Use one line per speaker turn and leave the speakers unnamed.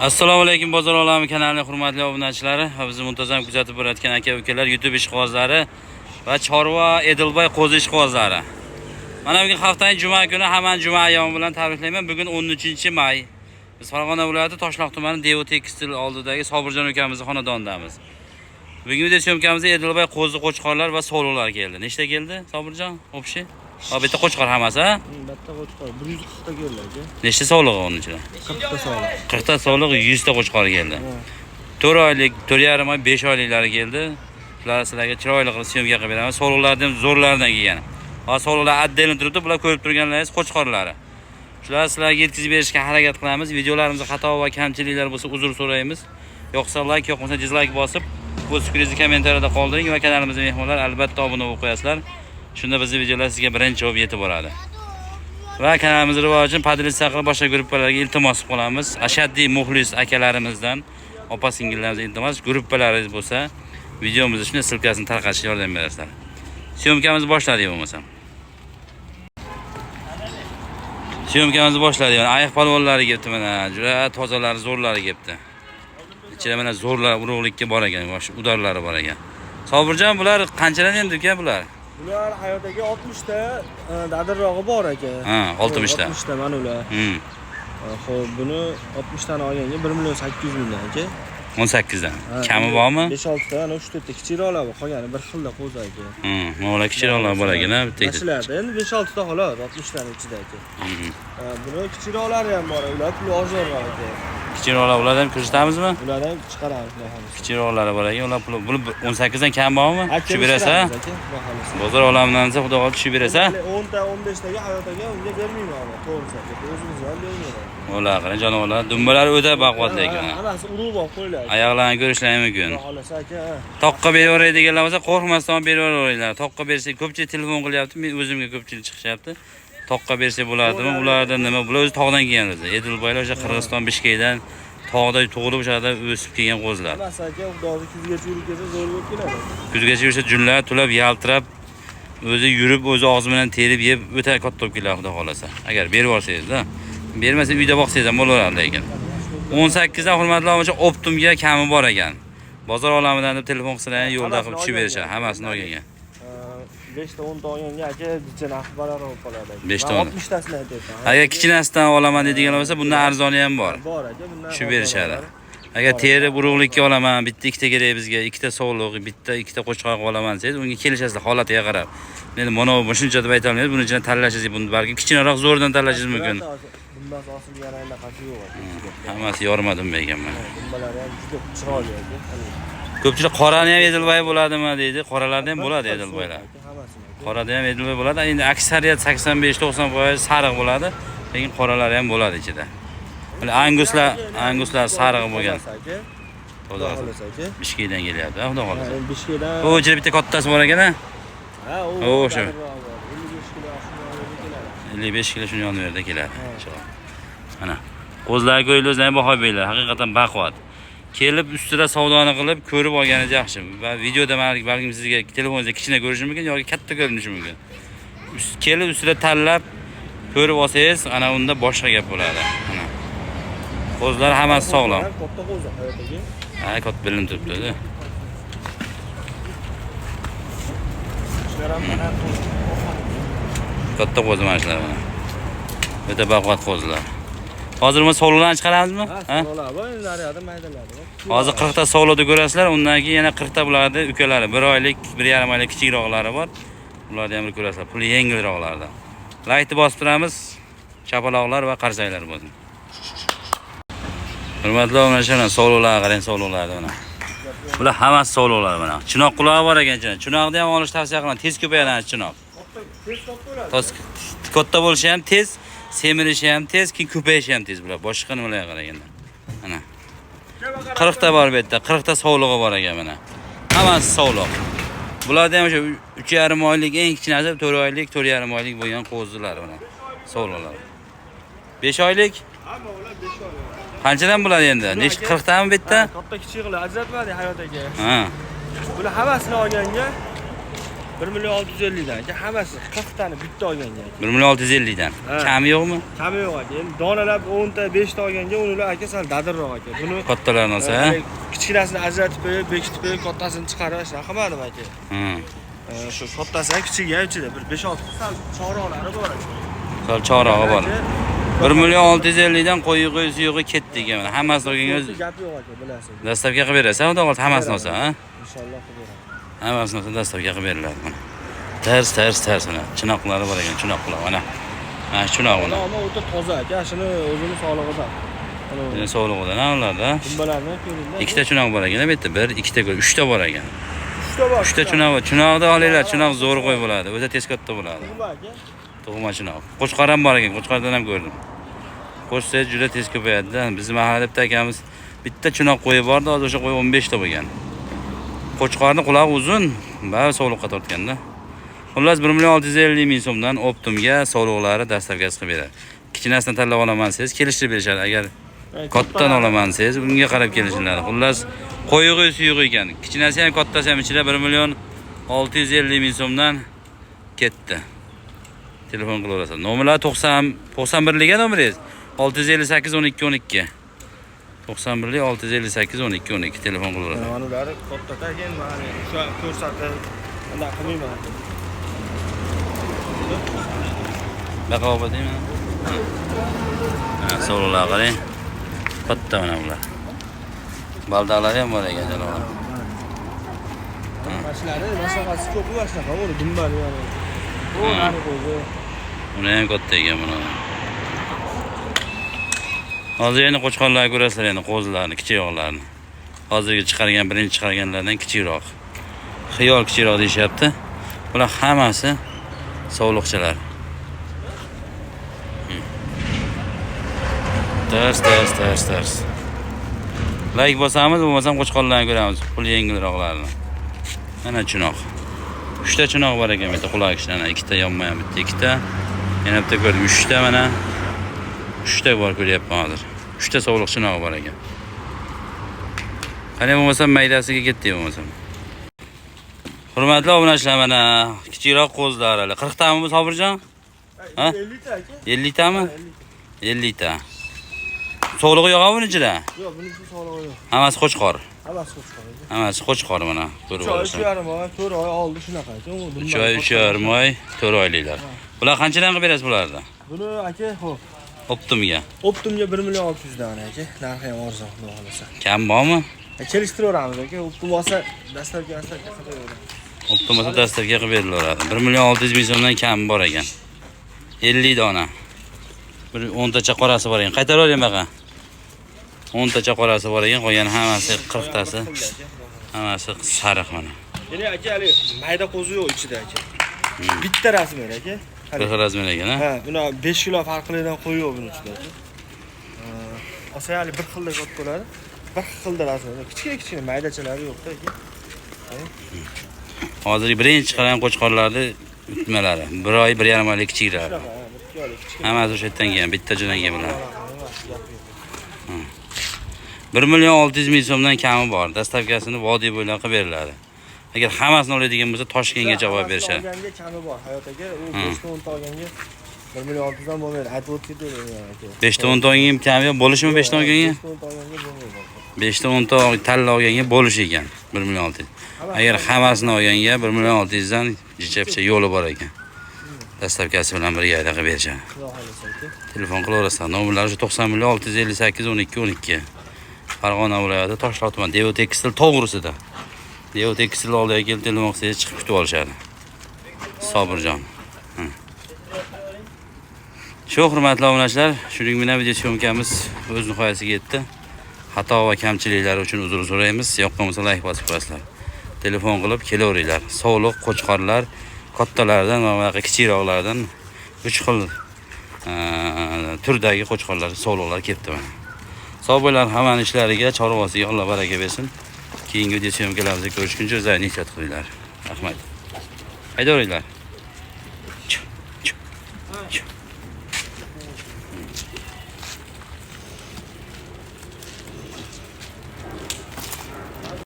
assalomu alaykum bozor olami kanalining hurmatli obunachilari va bizni muntazam kuzatib borayotgan aka ukalar youtube ishqibozlari va chorva edilboy qo'zi ishqibozlari. Mana bugun haftaning juma kuni hammani juma ayyomi bilan tabriklayman. Bugun 13 may. Biz farg'ona viloyati toshloq tumani devo tekstil oldidagi sobirjon ukamizni xonadonidamiz. Bugungi videosyomkamizda edilboy qo'zi qo'chqorlar va so'liqlar keldi. Nechta keldi sobirjon? Общий ha bitta qo'chqor hammasi ha?
Batta qo'chqor 140 ta keldi aka.
nechta sovlig'i onun ichida
40 ta sog'liq.
40 ta sovliq 100 ta qo'chqor keldi 4 oylik 4,5 oy 5 oyliklari keldi. Shular sizlarga chiroyli qilib syomka qilib beramiz sovliqlarni ham zo'rlaridan kelgan. Hozir sovliqlar отдельно turibdi bular ko'rib turganlaringiz qo'chqorlari shularni sizlarga yetkazib berishga harakat qilamiz. Videolarimizda xato va kamchiliklar bo'lsa uzr so'raymiz. Yoqsa layk yoqmasa dizlayk bosib o'z fikringizni kommentariyada qoldiring va kanalimizga mehmonlar albatta obuna bo'lib qo'yasizlar shunda bizni videolar sizga birinchi bo'lib yetib boradi va kanalimiz rivoji uchun podlistsa qilib boshqa gruppalarga iltimos qilib qolamiz ashaddiy muxlis akalarimizdan opa singillarimizdan iltimos gruppalaringiz bo'lsa videomizni shunday silkasini tarqatishga yordam berasizlar syomkamizni boshladik bo'lmasam syomkamizni boshladik mana ayiq polvonlari kelibdi mana juda tozalari zo'rlari kelibdi ichida mana zo'rlar urug'likka bor ekan bosh udorlari bor ekan sobirjon bular qanchadan endi uka bular
Ular hayotiga 60 ta e, dadirrog'i bor aka.
Ha, 60 ta.
60 ta mana ular.
hmm.
Xo'p, buni 60 tani olganga 1 million 800 mingdan aka.
18dan
Ha,
kami bormi
5-6 ta, ana 3 ta kichikroqlar bor, qolgani bir xilda qo'zi aka.
Mo'g'lar kichikroqlar bor ekan bitta.
Mashalarda endi 5-6 ta xolos 60 tani ichida aka. Ha, Buni kichikroqlari ham bor, ular pul ozroq aka.
Kichikroqlar ulardan ko'rsatamizmi
Ulardan chiqaramiz xudo xohlasa.
kichikroqlari bor ekan ular puli buni 18 dan kam bormi tushib
aka, xohlasa.
bozor olamidan desa xudo xohlasa tushib berasa
10 ta 15 taga hayotiga unga bermayman to'g'risi aka. O'zimiz ham bermayman.
ular qarang jonivorlar dumbalari o'ta baquvvat lekin
Ha, Hammasi urug' bor qo'ylar.
oyoqlarini ko'rishlari mumkin
xohlasa aka.
toqqa beraveradiganlar bo'lsa qo'rqmasdan beraveringlar toqqa bersak ko'pchilik telefon qilyapti men o'zimga ko'pchilik chiqishyapti toqqa bersak bo'ladimi? Ularda nima? Bular o'zi tog'dan kelgan o'zi. Edilboylar o'sha qirg'iziston bishkekdan tog'da tug'ilib o'sha yerda o'sib kelgan qo'zilar
kuzgacha
o'sha junlar tulab yaltirab o'zi yurib o'zi og'zi bilan terib yeb o'ta katta bo'lib keladi xudo xohlasa. Agar berib yuborsangizda bermasa uyda boqsangiz ham bo'laveradi lekin o'n sakkizdan hurmatli obunachi optimga kami bor ekan. Bozor olamidan deb telefon qilsalar yo'lda qilib tushib berishadi. Hammasini olgan
5 ta 10 ta olganga aka barobar bo'lib qoladi. aka.
Besh ta
Man
o'n.
60 tasini aytyapman.
agar kichinasidan olaman deydiganlar bo'lsa bundan arzoni ham bor
Bor aka, bundan.
tushib berishadi agar terib urug'likka olaman bitta ikkita kerak bizga ikkita sovliq bitta ikkita qo'chqor olaman desangiz unga kelishasizlar holatiga qarab endi mana bu shuncha deb aytolmaymiz buni ichidan tanlashingiz buni balki kichkinaroq zo'ridan tanlashingiz mumkin
Bundan hosil yana qancha yo'q
hammasi yorma dumba ekan mana
Dumbalari ham juda chiroyli aka.
Ko'pchilik qorani ham edilboy bo'ladimi deydi qoralarda ham bo'ladi
Hammasini.
qorada ham edilboy bo'ladi endi aksariyat sakson besh to'qson foiz sariq bo'ladi lekin qoralari ham bo'ladi ichida anguslar anguslar sariq bo'lgan xudo xohlasa
aka.
bishkekdan kelyapti xudo xohlasa
Bishkekdan.
u ichida bitta kattasi bor ekan a
u
o'sha.
55 kilo shunday olib keladi.
ellik besh kilo shuni yonida keladi inshaalloh mana qo'zlar go'ylar ham baho berlar haqiqatdan baquvvat kelib ustida savdoni qilib ko'rib olganingiz yaxshi. Va videoda balki balkim sizga telefoningizda kichkina ko'rishi mumkin yoki katta ko'rinishi mumkin. Kelib ustida tanlab ko'rib olsangiz ana unda boshqa gap bo'ladi. Mana qo'zlar hammasi sog'lom.
Katta qo'zi hayotiga.
ha katta bilinib turibdi
Shular ham mana
katta qo'zi mana shular o'ta baquvvat qo'zilar hozir mana sovliqlarni chiqaramizmi
Ha, so'roqlar bor, maydalari bor.
hozir qirqta sovliqni ko'rasizlar undan keyin yana qirqta bularni ukalari bir oylik bir yarim oylik kichikroqlari bor ularni ham bir ko'rasizlar puli yengilroqlardan laykni bosib turamiz chapaloqlar va qarsaklar bo'lsin hurmatli obunachilar sovliqlarga qarang sovliqlarni mana bular hammasi sovliqlar mana chinoq qulog'i bor ekan chinoqni ham olishni tavsiya qilaman tez ko'payadi chinoq
Tez katta
bo'lishi ham tez semirishi ham tez keyin ko'payishi ham tez bular boshqa nimalarga qaraganda mana qirqta bor bu yerda qirqta sovlig'i bor ekan mana hammasi sovliq bularda ham o'sha uch yarim oylik eng kichkinasi to'rt oylik to'rt yarim oylik bo'lgan qo'zilar mana sovliqlar besh oylik
Hamma ular 5 oylik.
qanchadan bo'ladi endi nechta qirqtami bu yerda
Katta kichiklar ajratmadi hayotiga.
ha.
Bular hammasini olganga 1 million 650 dan. Hammasi 40 tani bitta olganga aka.
1 million 650 dan. Kami yo'qmi?
Kami yo'q aka. Endi donalar 10 ta, 5 ta olganga ular aka sal dadilroq aka. Buni
Kattalarni olsa, ha?
e, kichkinasini ajratib qo'yib, bekitib qo'yib, kattasini chiqarib shunaqa qilmadim aka. E, Shu kattasi kichigi ichida bir 5-6 sal chorolari bor aka.
Sol chorog'i bor.
Aka,
1 million 650 dan qo'yi suyug'i ketdi ekan. Hammasini olganga o'zi
gap yo'q aka, bilasiz.
dastavga qilib berasiz, xudo xohlasa hammasini olsa, ha?
Inshaalloh qilib beraman.
Olsa dastavga qilib beriladi mana. Ters, ters, ters mana. Chinoqlari bor ekan, chinoqlar mana. Mana shu chinoq
Mana
mana.
ammo o'ta toza aka, shuni o'zini sog'lig'idan. Mana
Bizning sog'lig'idan ha ularda.
dumbalarni ko'ringlar.
Ikkita chunoq bor ekan, yerda bir, ko'l, uchta bor ekan.
uchta bor.
Uchta chunoq bor. Chunoqni olinglar, chunoq zo'r qo'y bo'ladi. O'ta tez katta? Tug'ma chunoq. Qo'chqor ham bor ekan, qo'chqordan ham ko'rdim. Qo'shsa juda tez ko'payadi-da. Bizning mahallada bitta akamiz bitta chunoq qo'yi bordi, hozir o'sha qo'y 15 ta bo'lgan. Qo'chqorni qulog'i uzun, bari sog'liqqa tortganda. Xullas 1 million 650 ming so'mdan Optumga sog'liqlari dastavgasi qilib beradi. Kichinasini tanlab olaman desangiz, kelishtirib berishadi. Agar kattadan olaman desangiz, unga qarab kelishiladi. Xullas, qo'yig'i suyug'i ekan. Kichinasi ham kattasi ham ichida 1 million 650 ming so'mdan ketdi. Telefon qilaverasiz. Nomerlar 90 91lik nomeringiz 658 12 12. 91lik 658 12 12 telefon qilaverasiz.
Mana ulari katta ekan, mana o'sha ko'rsatib anaqa qilmayman.
Baqa opadaymi? Ha, so'rlar qarang. Katta mana bular. Baldaqlari ham bor ekan janob.
Mashlari masofasi ko'p va shunaqa bo'ldi, dumbali mana.
Ha.
O, nari qo'ydi.
Uni ham katta ekan buni. Hozir endi qo'chqorlarni ko'rasizlar endi qo'zilarni, kichikroqlarni. Hozirgi chiqargan, birinchi chiqarganlardan kichikroq. Xiyol kichikroq deyishyapti. Bular hammasi sovliqchilar. Hmm. tars tars tars tars layk bosamiz, bo'lmasam qo'chqorlarni ko'ramiz. Pul yengilroqlarini. Mana chinoq Uchta chinoq bor ekan bitta quloq ishlarni, ikkita yonma bitta, ikkita. Yana bitta ko'rdim, uchta mana. Uchta bor ko'ryapman hozir. Uchta sovliq chunog'i bor ekan. Qani bo'lmasam maydasiga ketdi bo'lmasam. Hurmatli obunachilar mana kichikroq qo'zlar hali. 40 tami bu Sobirjon? Ha?
50 ta aka.
50 tami?
50
50 ta. Sovlig'i yo'q buni ichida.
Yo'q, bunisi sog'lig'i yo'q.
Hammasi qo'chqor.
Hammasi qo'shqor aka.
Hammasi qo'chqor mana. Ko'rib
3 oy,
olasiz.
3 yarim oy, 4 oy oldi shunaqa aka. u dumbali
3 oy, 3 yarim oy, 4 oyliklar. Bular qanchadan qilib berasiz bularni?
Buni aka, xo'p.
Optimga.
Optimga 1 million 600 dan aka. Narxi ham arzon, xudo xolasa.
Kam bormi?
Kelishtiramiz aka. Optim olsa dastlabki dastlabki qilaveramiz.
Optimasa dastavga qilib berilaveradi. 1 million 600 ming so'mdan kam bor ekan. 50 dona. Bir 10 tacha qorasi bor ekan. Qaytarib oling baqa. 10 tacha qorasi bor ekan, qolgani hammasi 40 tasi, hammasi sariq mana.
Ya'ni aka, mayda qo'zi yo'q ichida aka. Bitta rasmi aka.
Xil razmer ekan, ha?
Ha, buni 5 kilo farqlidan qo'y yo'q buni aka. Olsa hali bir xilda katta bo'ladi. Bir xilda rasmi. Kichkina kichkina maydachalari yo'qda aka.
Hozir birinchi chiqqan qo'chqorlarni utmalari. 1 oy, 1,5 oylik kichiklari. Hammasi o'sha yerdan kelgan, bitta jo'nagan bilan. 1 million 600 ming so'mdan kami bor. Dastavkasini vodiy bo'ylab qilib beriladi. agar hammasini oladigan bo'lsa toshkentga javob berishadi.
olganga kami bor hayot aka u hmm. beshta o'nta olganga bir million oltizdan bo'lmaydi. Aytib
o'tibdi beshta o'nta olganga kami yo'q? Bo'lishimi beshta olganga?
beshta o'nta tanla olganga
bo'lishi ekan bir million olti. Yuz agar hammasini olganga bir million olti yuzdan jichapcha yo'li bor ekan. Hmm. Dastlabkasi bilan birga anaqa berishadi. Telefon qilaverasizlar nomerlari shu to'qson million olti yuz ellik sakkiz o'n ikki o'n ikki. Farg'ona viloyati toshloq tuman devotekstil to'g'risida. Devo tekstil oldiga kelib telefon chiqib kutib olishadi. Sobirjon. Shu hurmatli obunachilar, shuning bilan video syomkamiz o'z nihoyasiga yetdi. Xato va kamchiliklar uchun uzr so'raymiz. Yoqqan bo'lsa like bosib qo'yasizlar. Telefon qilib kelaveringlar. Sog'liq qo'chqorlar kattalardan va kichikroqlardan 3 xil e, turdagi qo'chqorlar, sog'liqlar ketdi mana. Sog' bo'linglar hammaning ishlariga, chorvasiga Alloh baraka bersin. Keyingi video syomkalarimizda ko'rishguncha o'zlaringiz ehtiyot qilinglar. Rahmat. Haydaveringlar.